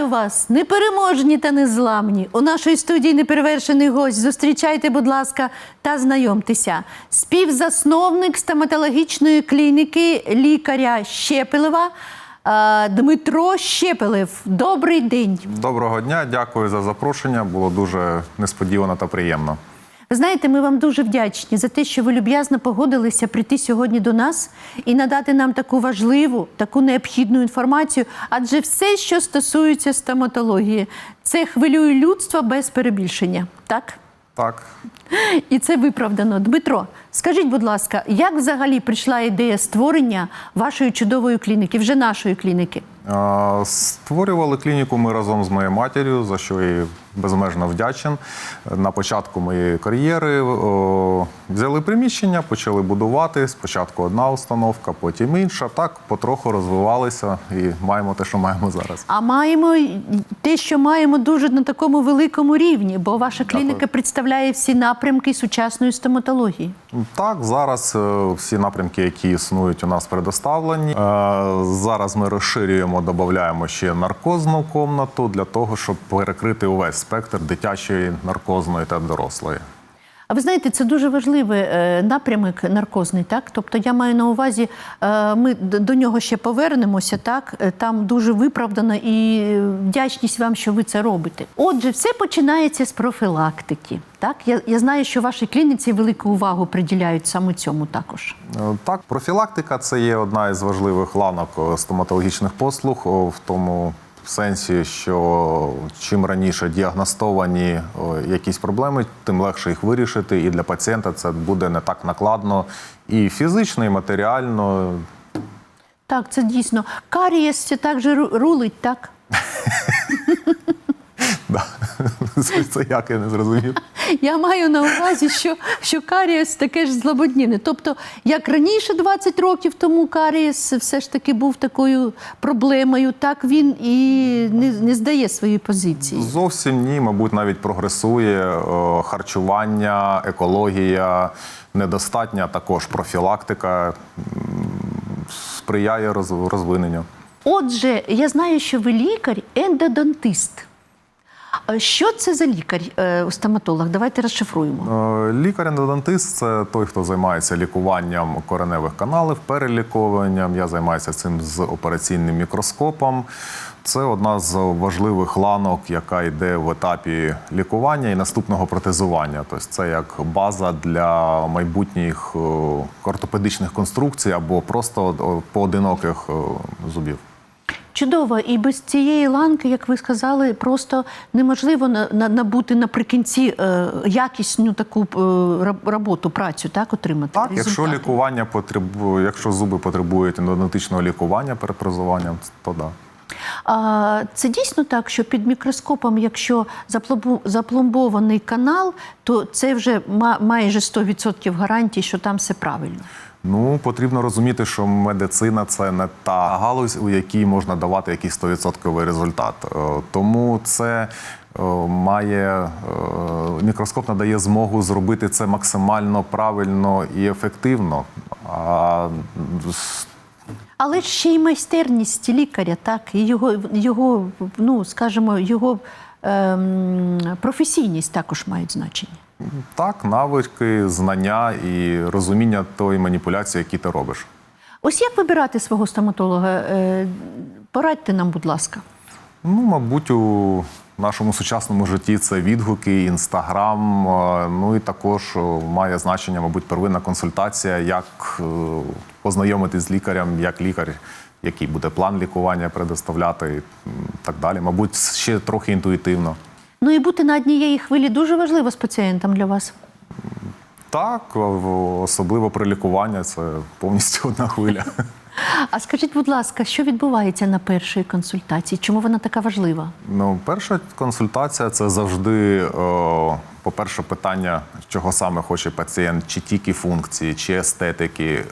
Вітаю вас, непереможні та незламні. У нашій студії неперевершений гость. Зустрічайте, будь ласка, та знайомтеся. Співзасновник стоматологічної клініки лікаря Щепелева е, Дмитро Щепелев. Добрий день. Доброго дня, дякую за запрошення. Було дуже несподівано та приємно. Ви знаєте, ми вам дуже вдячні за те, що ви люб'язно погодилися прийти сьогодні до нас і надати нам таку важливу, таку необхідну інформацію. Адже все, що стосується стоматології, це хвилює людство без перебільшення. Так? Так, І це виправдано. Дмитро, скажіть, будь ласка, як взагалі прийшла ідея створення вашої чудової клініки, вже нашої клініки? створювали клініку ми разом з моєю матір'ю, за що їй безмежно вдячен. На початку моєї кар'єри о, взяли приміщення, почали будувати. Спочатку одна установка, потім інша. Так потроху розвивалися і маємо те, що маємо зараз. А маємо те, що маємо дуже на такому великому рівні, бо ваша клініка Дякую. представляє всі напрямки сучасної стоматології. Так, зараз е, всі напрямки, які існують, у нас предоставлені. Е, Зараз ми розширюємо, додаємо ще наркозну комнату для того, щоб перекрити увесь спектр дитячої наркозної та дорослої. А ви знаєте, це дуже важливий е, напрямок наркозний, так? Тобто я маю на увазі, е, ми до нього ще повернемося, так? Е, Там дуже виправдано і вдячність вам, що ви це робите. Отже, все починається з профілактики. Так? Я, я знаю, що в вашій клініці велику увагу приділяють саме цьому також. Так, профілактика це є одна із важливих ланок стоматологічних послуг в тому сенсі, що чим раніше діагностовані якісь проблеми, тим легше їх вирішити. І для пацієнта це буде не так накладно і фізично, і матеріально. Так, це дійсно. Карієс це так ру- рулить, так? Це як я не зрозумів. Я маю на увазі, що, що карієс таке ж злободніне. Тобто, як раніше, 20 років тому, карієс все ж таки був такою проблемою, так він і не, не здає свої позиції. Зовсім ні, мабуть, навіть прогресує е, харчування, екологія, недостатня також профілактика сприяє роз- розвиненню. Отже, я знаю, що ви лікар, ендодонтист. Що це за лікар, е, стоматолог? Давайте розшифруємо. Е, Лікар-ендодонтист це той, хто займається лікуванням кореневих каналів, переліковуванням. Я займаюся цим з операційним мікроскопом. Це одна з важливих ланок, яка йде в етапі лікування і наступного протезування. Тобто це як база для майбутніх е, ортопедичних конструкцій або просто поодиноких зубів. Чудово, і без цієї ланки, як ви сказали, просто неможливо на, на, набути наприкінці е, якісну таку е, роботу, працю, так отримати. Так, якщо лікування потребує, якщо зуби потребують ендодонтичного лікування перед прозуванням, то да. А, це дійсно так, що під мікроскопом, якщо запломбу- запломбований канал, то це вже ма- майже 100% гарантій, що там все правильно. Ну, потрібно розуміти, що медицина це не та галузь, у якій можна давати якийсь 100% результат. Е, Тому це е, має е, мікроскоп надає змогу зробити це максимально правильно і ефективно. А Але ще й майстерність лікаря, так, і його, його ну, скажімо, його ем, професійність також мають значення. Так, навики, знання і розуміння тої маніпуляції, які ти робиш. Ось як вибирати свого стоматолога? Е, Порадьте нам, будь ласка. Ну, мабуть, у нашому сучасному житті це відгуки, інстаграм. е, Ну і також е, має значення, мабуть, первинна консультація, як познайомитись з лікарем, як лікар, який буде план лікування предоставляти і так далі. Мабуть, ще трохи інтуїтивно. Ну і бути на однієї хвилі дуже важливо з пацієнтом для вас. Так, особливо при лікуванні це повністю одна хвиля. А скажіть, будь ласка, що відбувається на першій консультації? Чому вона така важлива? Ну, перша консультація це завжди, по-перше, питання, чого саме хоче пацієнт, чи тільки функції, чи естетики.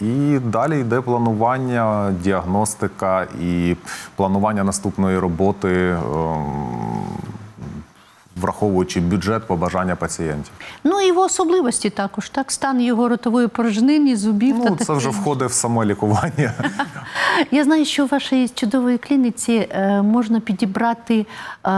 І далі йде планування, діагностика і планування наступної роботи. Враховуючи бюджет побажання пацієнтів. Ну і його особливості також, так, стан його ротової порожнини, зубів та Ну, це таке вже входить в само лікування. Я знаю, що в вашій чудовій клініці е, можна підібрати е,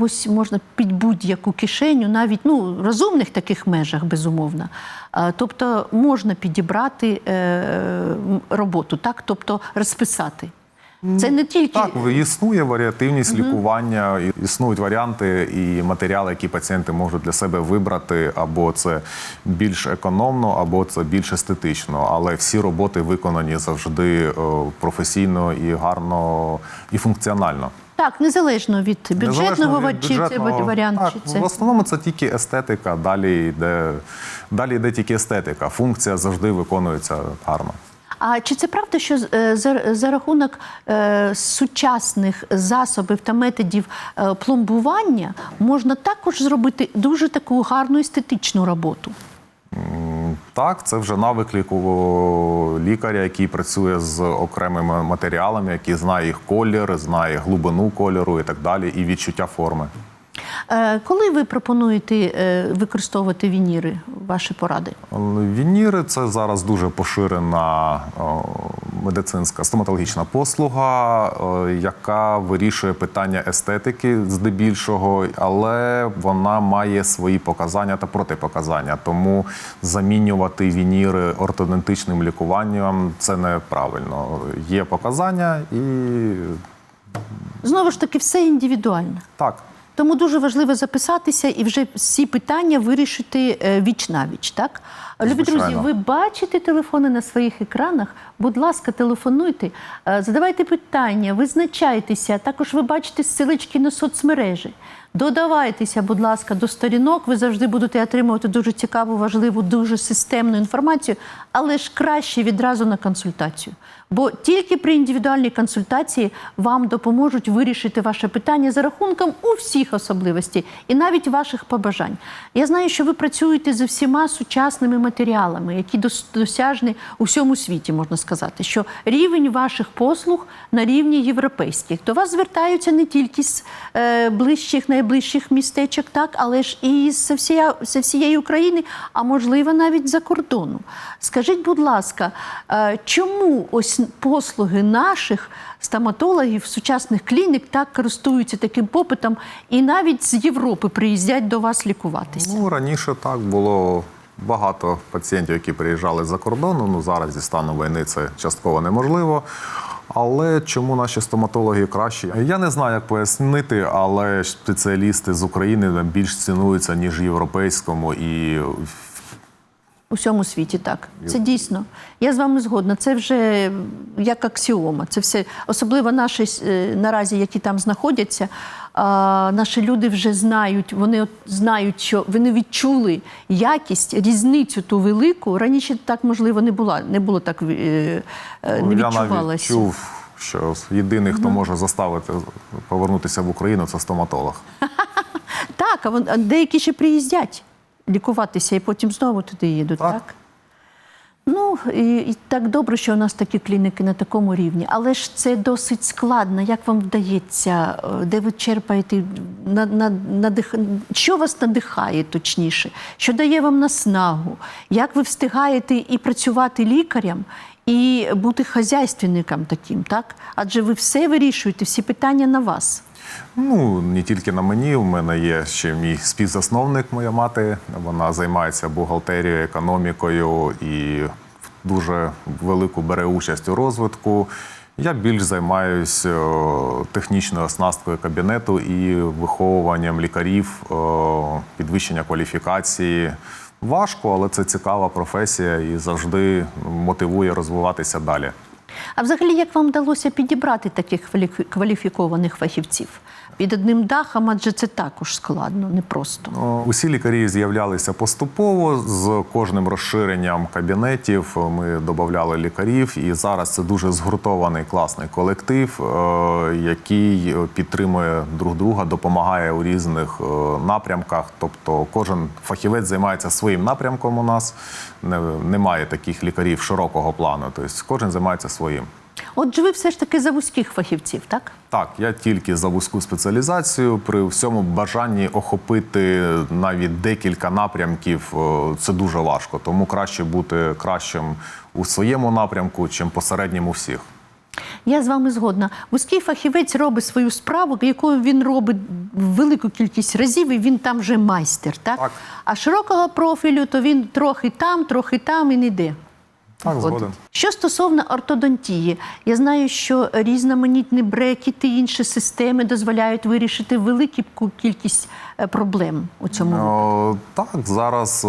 ось можна під будь-яку кишеню, навіть ну, розумних таких межах, безумовно. Е, тобто можна підібрати роботу, так? тобто розписати. Це не тільки Так, існує варіативність лікування, і- існують варіанти і матеріали, які пацієнти можуть для себе вибрати, або це більш економно, або це більш естетично. Але всі роботи виконані завжди е, професійно і гарно і функціонально. так, незалежно від бюджетного Незалежно від чи це бюджетного. варіант. Так, чи це... В основному це тільки естетика, далі йде, далі йде тільки естетика. Функція завжди виконується гарно. А чи це правда, що е, за, за рахунок е, сучасних засобів та методів е, пломбування можна також зробити дуже таку гарну естетичну роботу? Так, це вже навик лікаря, який працює з окремими матеріалами, який знає їх колір, знає глибину кольору і так далі, і відчуття форми. Е, коли ви пропонуєте е, використовувати вініри, ваші поради? Вініри це зараз дуже поширена медицинська стоматологічна послуга, яка вирішує питання естетики здебільшого, але вона має свої показання та протипоказання. Тому замінювати вініри ортодонтичним лікуванням це неправильно. Є показання і Знову ж таки, все індивідуально. так. Тому дуже важливо записатися і вже всі питання вирішити е, віч на віч. Так, любі друзі, ви бачите телефони на своїх екранах. Будь ласка, телефонуйте, е, задавайте питання, визначайтеся. Також ви бачите ссылочки на соцмережі. Додавайтеся, будь ласка, до сторінок. Ви завжди будете отримувати дуже цікаву, важливу, дуже системну інформацію, але ж краще відразу на консультацію. Бо тільки при індивідуальній консультації вам допоможуть вирішити ваше питання за рахунком у всіх особливостей і навіть ваших побажань. Я знаю, що ви працюєте з всіма сучасними матеріалами, які досяжні у всьому світі, можна сказати, що рівень ваших послуг на рівні європейських. До вас звертаються не тільки з е, ближчих, найближчих містечок, так, але ж і з всія, з всієї України, а можливо навіть за кордону. Скажіть, будь ласка, е, чому ось послуги наших стоматологів, сучасних клінік так користуються таким попитом, і навіть з Європи приїздять до вас лікуватися? Ну, раніше так було багато пацієнтів, які приїжджали з-за кордону. Ну зараз зі стану війни це частково неможливо. Але чому наші стоматологи кращі? Я не знаю, як пояснити, але спеціалісти з України більш цінуються, ніж європейському і всьому світі так. Це дійсно. Я з вами згодна. Це вже як аксіома. Це все, особливо наші е, наразі, які там знаходяться. А, наші люди вже знають, вони знають, що вони відчули якість, різницю ту велику. Раніше так можливо не було, не було так е, е, не Ну, я навіть чув, що єдиний, хто може заставити повернутися в Україну, це стоматолог. Так, а деякі ще приїздять лікуватися і потім знову туди їдуть, так? Так. Ну, і, і так добре, що у нас такі клініки на такому рівні. Але ж це досить складно. Як вам вдається, е, де ви черпаєте на, на, надих... що вас надихає точніше, що дає вам наснагу? Як ви встигаєте і працювати лікарем, і бути хазяйственником таким, так? Адже ви все вирішуєте, всі питання на вас. Ну, не тільки на мені. У мене є ще мій співзасновник, моя мати. Вона займається бухгалтерією, економікою і дуже велику бере участь у розвитку. Я більш займаюся технічною оснасткою кабінету і виховуванням лікарів, о, підвищення кваліфікації. Важко, але це цікава професія і завжди мотивує розвиватися далі. А взагалі, як вам вдалося підібрати таких кваліфі- кваліфікованих фахівців? Під одним дахом, адже це також складно, непросто. О, Усі лікарі з'являлися поступово з кожним розширенням кабінетів. Ми додавали лікарів, і зараз це дуже згуртований класний колектив, е, який підтримує друг друга, допомагає у різних е, напрямках. Тобто, кожен фахівець займається своїм напрямком. У нас немає таких лікарів широкого плану. Тобто, кожен займається своїм. Отже, ви все ж таки за вузьких фахівців, так? Так, я тільки за вузьку спеціалізацію. При всьому бажанні охопити навіть декілька напрямків е, це дуже важко. Тому краще бути кращим у своєму напрямку, чим посереднім у всіх. Я з вами згодна. Вузький фахівець робить свою справу, яку він робить велику кількість разів, і він там вже майстер. Так? Так. А широкого профілю, то він трохи там, трохи там і не йде. Так, згоден. Що стосовно ортодонтії, я знаю, що різноманітні брекети інші системи дозволяють вирішити велику кількість е, проблем у цьому. О, так, зараз е,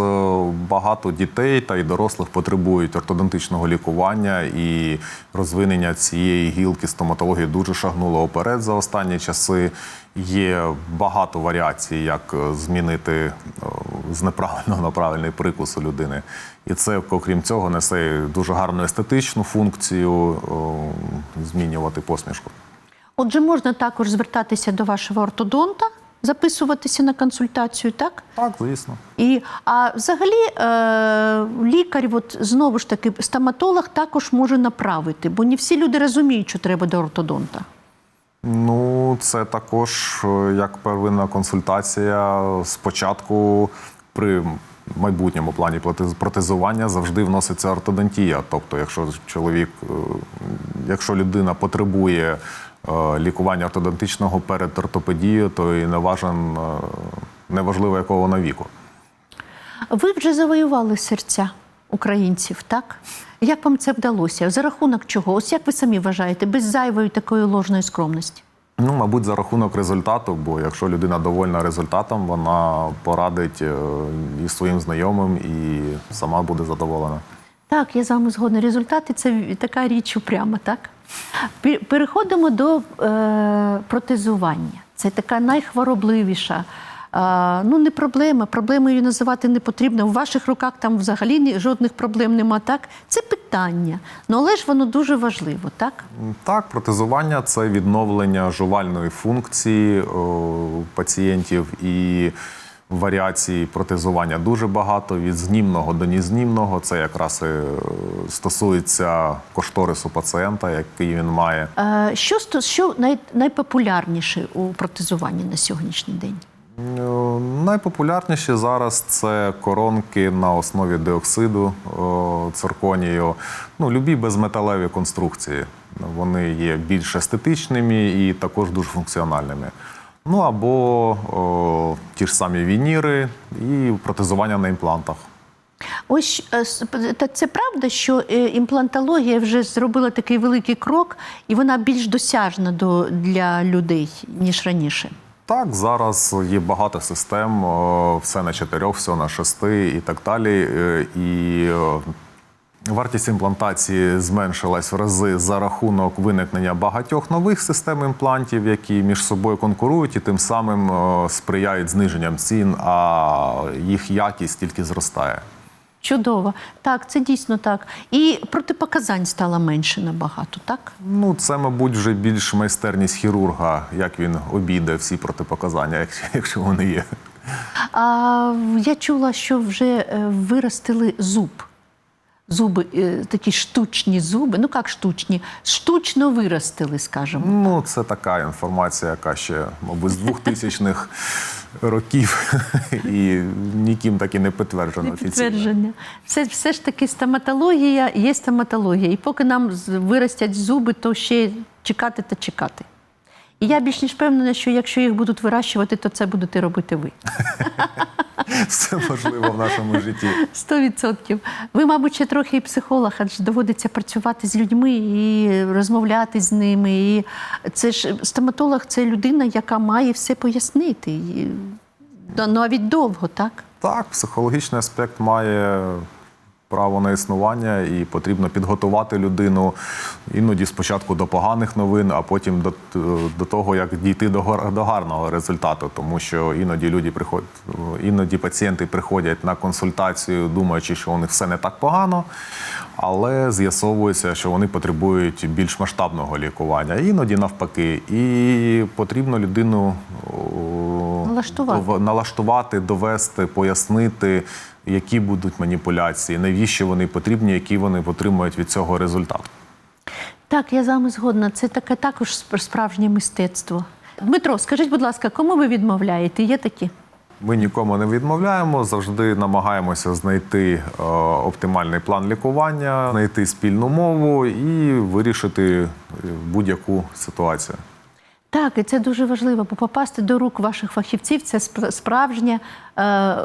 багато дітей та й дорослих потребують ортодонтичного лікування, і розвинення цієї гілки стоматології дуже шагнуло оперед за останні часи. Є багато варіацій, як е, змінити з неправильного на правильний прикус у людини. І це, окрім цього, несе дуже гарну естетичну функцію змінювати посмішку. Отже, можна також звертатися до вашого ортодонта, записуватися на консультацію, так? Так, звісно. І, а взагалі е, лікар, от, знову ж таки, стоматолог також може направити, бо не всі люди розуміють, що треба до ортодонта. Ну, це також е, як первинна консультація. Спочатку при майбутньому плані протезування завжди вноситься ортодонтія. Тобто, якщо чоловік, е, якщо людина потребує е, лікування ортодонтичного перед ортопедією, то і не е, неважливо якого вона віку. Ви вже завоювали серця українців, так? Як вам це вдалося? За рахунок чого? Ось як ви самі вважаєте, без зайвої такої ложної скромності? Ну, мабуть, за рахунок результату, бо якщо людина довольна результатом, вона порадить е, і своїм знайомим, і сама буде задоволена. Так, я з вами згодна. Результати це така річ упряма, так? Переходимо до е, протезування. Це така найхворобливіша. Е, ну, не проблема, проблемою називати не потрібно. У ваших руках там взагалі жодних проблем нема, так? Це питання. Ну, але ж воно дуже важливо, так? Так, протезування це відновлення жувальної функції о, пацієнтів і варіацій протезування дуже багато від знімного до незнімного. Це якраз і е, стосується кошторису пацієнта, який він має. Е, що, що най, найпопулярніше у протезуванні на сьогоднішній день? Е, Найпопулярніші зараз це коронки на основі диоксиду о, цирконію. Ну, любі безметалеві конструкції. Вони є більш естетичними і також дуже функціональними. Ну або о, ті ж самі вініри і протезування на імплантах. Ось е, та це правда, що е, імплантологія вже зробила такий великий крок, і вона більш досяжна до, для людей, ніж раніше. Так, зараз є багато систем, все на чотирьох, все на шести і так далі. Е, І вартість імплантації зменшилась в рази за рахунок виникнення багатьох нових систем імплантів, які між собою конкурують і тим самим сприяють зниженням цін, а їх якість тільки зростає. Чудово. Так, це дійсно так. І протипоказань стало менше набагато, так? Ну, це, мабуть, вже більш майстерність хірурга, як він обійде всі протипоказання, якщо- вони є. А я чула, що вже е, виростили зуб. Зуби, е, такі штучні зуби. Ну як штучні? Штучно виростили, скажімо. Ну, це така інформація, яка ще, мабуть, з 2000-х років і ніким так і не підтверджено. офіційно. Підтвердження. Все, все ж таки стоматологія є стоматологія. І поки нам виростять зуби, то ще чекати та чекати. І я більш ніж впевнена, що якщо їх будуть вирощувати, то це будете робити ви. Все можливо в нашому житті. Сто відсотків. Ви, мабуть, ще трохи і психолог, адже доводиться працювати з людьми і розмовляти з ними. І це ж стоматолог це людина, яка має все пояснити. І, навіть довго, так? Так, психологічний аспект має право на існування, і потрібно підготувати людину іноді спочатку до поганих новин, а потім до, до того, як дійти до, до гарного результату. Тому що іноді люди приходять, іноді пацієнти приходять на консультацію, думаючи, що у них все не так погано. Але з'ясовується, що вони потребують більш масштабного лікування. Іноді навпаки. І потрібно людину Налаштувати. налаштувати, довести, пояснити, які будуть маніпуляції, навіщо вони потрібні, які вони отримують від цього результат. Так, я з вами згодна. Це таке також справжнє мистецтво. Дмитро, скажіть, будь ласка, кому ви відмовляєте? Є такі? Ми нікому не відмовляємо, завжди намагаємося знайти е, оптимальний план лікування, знайти спільну мову і вирішити е, будь-яку ситуацію. Так, і це дуже важливо, бо попасти до рук ваших фахівців це справжня е,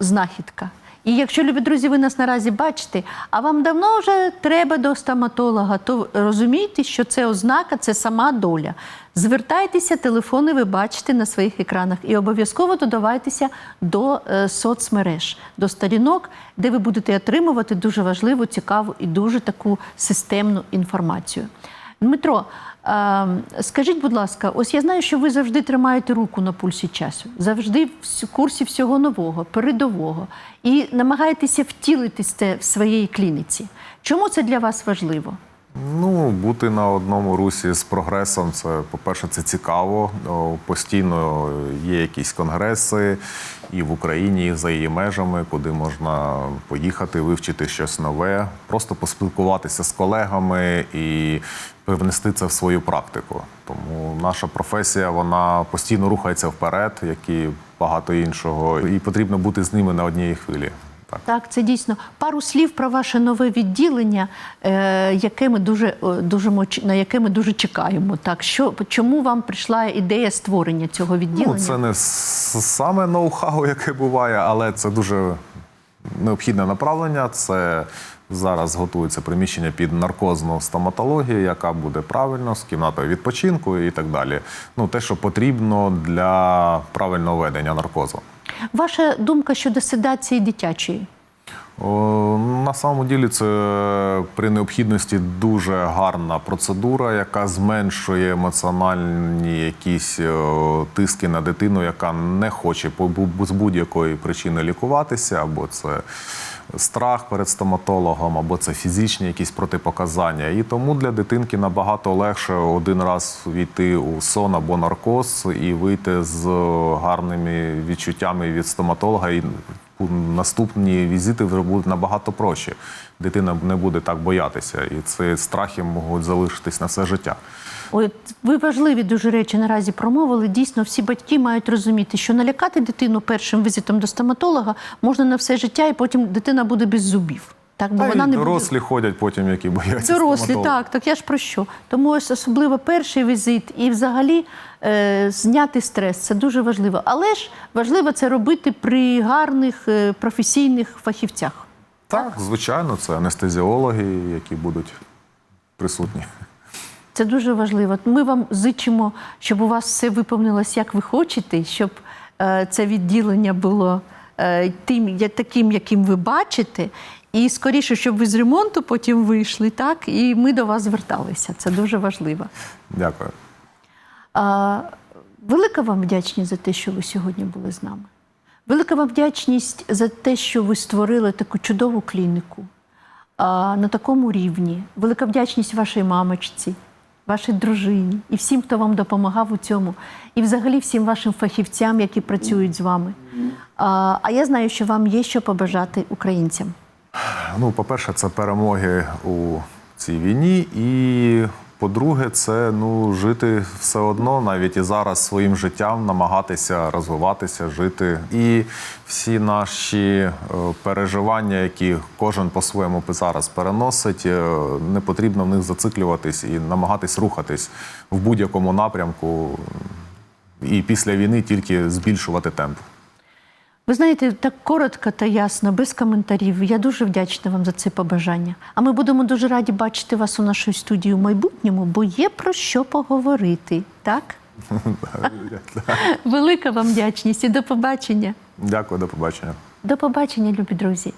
знахідка. І якщо, любі друзі, ви нас наразі бачите, а вам давно вже треба до стоматолога, то розумійте, що це ознака, це сама доля. Звертайтеся, телефони ви бачите на своїх екранах і обов'язково додавайтеся до е, соцмереж, до сторінок, де ви будете отримувати дуже важливу, цікаву і дуже таку системну інформацію. Дмитро, скажіть, будь ласка, ось я знаю, що ви завжди тримаєте руку на пульсі часу, завжди в курсі всього нового, передового, і намагаєтеся втілити це в своїй клініці. Чому це для вас важливо? Ну, бути на одному русі з прогресом, це, по-перше, це цікаво. Постійно є якісь конгреси і в Україні, і за її межами, куди можна поїхати, вивчити щось нове, просто поспілкуватися з колегами і привнести це в свою практику. Тому наша професія вона постійно рухається вперед, як і багато іншого, і потрібно бути з ними на одній хвилі. Так. Так, це дійсно пару слів про ваше нове відділення, е, яке ми дуже, е, дуже на яке ми дуже чекаємо. Так, що чому вам прийшла ідея створення цього відділення? Ну, це не саме ноу-хау, яке буває, але це дуже необхідне направлення. Це зараз готується приміщення під наркозну стоматологію, яка буде правильно з кімнатою відпочинку і так далі. Ну, те, що потрібно для правильного ведення наркозу. Ваша думка щодо седації дитячої? На самом ділі це при необхідності дуже гарна процедура, яка зменшує емоціональні якісь тиски на дитину, яка не хоче з будь-якої причини лікуватися, або це страх перед стоматологом, або це фізичні якісь протипоказання. І тому для дитинки набагато легше один раз війти у сон або наркоз і вийти з гарними відчуттями від стоматолога. І наступні візити вже будуть набагато проще. Дитина не буде так боятися, і ці страхи можуть залишитись на все життя. От ви важливі дуже речі наразі промовили. Дійсно, всі батьки мають розуміти, що налякати дитину першим візитом до стоматолога можна на все життя, і потім дитина буде без зубів. Так, бо Та вона не дорослі ходять потім, які бояться. дорослі. Так, так я ж про що. Тому ось особливо перший візит і взагалі е, зняти стрес це дуже важливо. Але ж важливо це робити при гарних е, професійних фахівцях. Так, звичайно, це анестезіологи, які будуть присутні. Це дуже важливо. Ми вам зичимо, щоб у вас все виповнилось, як ви хочете, щоб е, це відділення було е, тим, таким, яким ви бачите. І скоріше, щоб ви з ремонту потім вийшли, так, і ми до вас зверталися. Це дуже важливо. Дякую. А, велика вам вдячність за те, що ви сьогодні були з нами. Велика вам вдячність за те, що ви створили таку чудову клініку а, на такому рівні. Велика вдячність вашій мамочці, вашій дружині і всім, хто вам допомагав у цьому, і взагалі всім вашим фахівцям, які працюють з вами. А, а я знаю, що вам є що побажати українцям. Ну, по-перше, це перемоги у цій війні, і по-друге, це ну жити все одно, навіть і зараз своїм життям намагатися розвиватися, жити. І всі наші е, переживання, які кожен по-своєму зараз переносить, е, не потрібно в них зациклюватись і намагатись рухатись в будь-якому напрямку. І після війни тільки збільшувати темп. Ви знаєте, так коротко та ясно, без коментарів. Я дуже вдячна вам за це побажання. А ми будемо дуже раді бачити вас у нашій студії в майбутньому, бо є про що поговорити. Так? Велика вам вдячність і до побачення. Дякую, до побачення. До побачення, любі друзі.